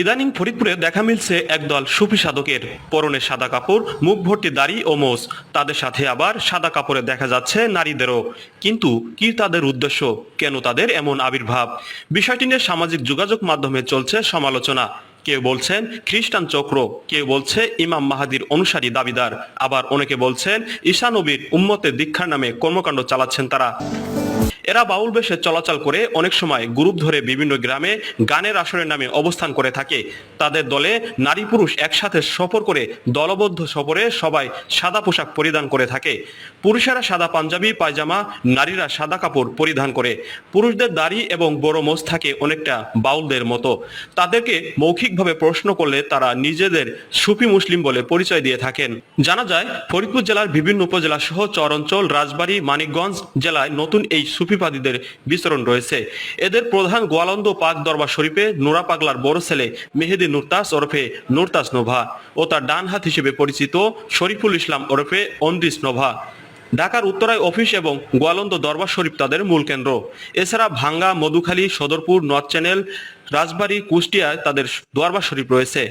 ইদানিং ফরিদপুরে দেখা মিলছে একদল সুফি সাধকের। পরনে সাদা কাপড়, মুখ ভর্তি দাড়ি ও মোষ তাদের সাথে আবার সাদা কাপড়ে দেখা যাচ্ছে নারীদেরও। কিন্তু কি তাদের উদ্দেশ্য? কেন তাদের এমন আবির্ভাব? বিষয়টি নিয়ে সামাজিক যোগাযোগ মাধ্যমে চলছে সমালোচনা। কেউ বলছেন খ্রিস্টান চক্র, কেউ বলছে ইমাম মাহাদির অনুসারী দাবিদার। আবার অনেকে বলছেন ঈশানবীর উম্মতের দীক্ষার নামে কর্মকাণ্ড চালাচ্ছেন তারা। এরা বাউল বেশে চলাচল করে অনেক সময় গ্রুপ ধরে বিভিন্ন গ্রামে গানের আসরের নামে অবস্থান করে থাকে। তাদের দলে নারী পুরুষ একসাথে সফর করে দলবদ্ধ সফরে সবাই সাদা পোশাক পরিধান করে থাকে। পুরুষেরা সাদা পাঞ্জাবি, পায়জামা, নারীরা সাদা কাপড় পরিধান করে। পুরুষদের দাড়ি এবং বড় মোজ থাকে অনেকটা বাউলদের মতো। তাদেরকে মৌখিকভাবে প্রশ্ন করলে তারা নিজেদের সুফি মুসলিম বলে পরিচয় দিয়ে থাকেন। জানা যায়, ফরিদপুর জেলার বিভিন্ন উপজেলা সহ চরাঞ্চল রাজবাড়ী, মানিকগঞ্জ জেলায় নতুন এই সুফিবাদীদের বিচরণ রয়েছে। এদের প্রধান গোয়ালন্দ পাক দরবার শরীফে নোরা পাগলার বড় ছেলে মেহেদি নুরতাস ওরফে নুরতাস নোভা ও তার ডান হাত হিসেবে পরিচিত শরীফুল ইসলাম ওরফে অন্দিস নোভা। ঢাকার উত্তরায় অফিস এবং গোয়ালন্দ দরবার শরীফ তাদের মূল কেন্দ্র। এছাড়া ভাঙ্গা, মধুখালী, সদরপুর, নর্থ চ্যানেল, রাজবাড়ী, কুষ্টিয়ায় তাদের দরবার শরীফ রয়েছে।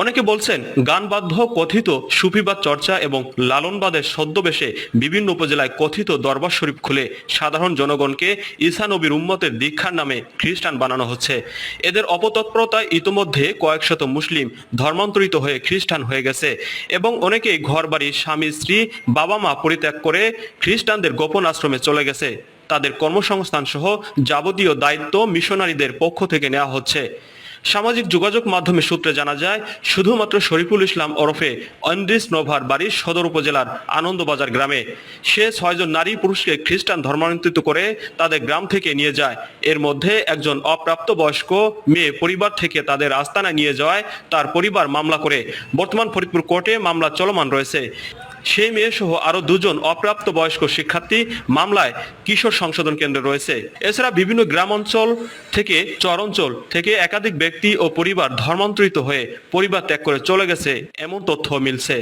অনেকে বলছেন গানবাধ্য কথিত, সুফিবাদ চর্চা এবং লালনবাদের ছদ্মবেশে বিভিন্ন উপজেলায় কথিত দরবার শরীফ খুলে সাধারণ জনগণকে ঈসা নবীর উম্মতের দীক্ষার নামে খ্রিস্টান বানানো হচ্ছে। এদের অপতৎপরতায় ইতোমধ্যে কয়েকশত মুসলিম ধর্মান্তরিত হয়ে খ্রিস্টান হয়ে গেছে এবং অনেকেই ঘর বাড়ি স্বামী, স্ত্রী বাবা মা পরিত্যাগ করে খ্রিস্টানদের গোপন আশ্রমে চলে গেছে। তাদের কর্মসংস্থান সহ যাবতীয় দায়িত্ব মিশনারিদের পক্ষ থেকে নেওয়া হচ্ছে। সামাজিক যোগাযোগ মাধ্যমে সূত্রে জানা যায়, শুধুমাত্র শরীফুল ইসলাম ওরফে অন্দ্রিস নোভার বাড়ির সদর উপজেলার আনন্দবাজার গ্রামে। সে ছয়জন নারী পুরুষকে খ্রিস্টান ধর্মান্তরিত করে তাদের গ্রাম থেকে নিয়ে যায়। এর মধ্যে একজন অপ্রাপ্ত বয়স্ক মেয়ে পরিবার থেকে তাদের আস্তানায় নিয়ে যাওয়ায় তার পরিবার মামলা করে। বর্তমান ফরিদপুর কোর্টে মামলা চলমান রয়েছে। সেই মেয়ে সহ আরও দুজন অপ্রাপ্ত বয়স্ক শিক্ষার্থী মামলায় কিশোর সংশোধন কেন্দ্রে রয়েছে। এছাড়া বিভিন্ন গ্রাম অঞ্চল থেকে, চরঞ্চল থেকে একাধিক ব্যক্তি ও পরিবার ধর্মান্তরিত হয়ে পরিবার ত্যাগ করে চলে গেছে। এমন তথ্য মিলছে।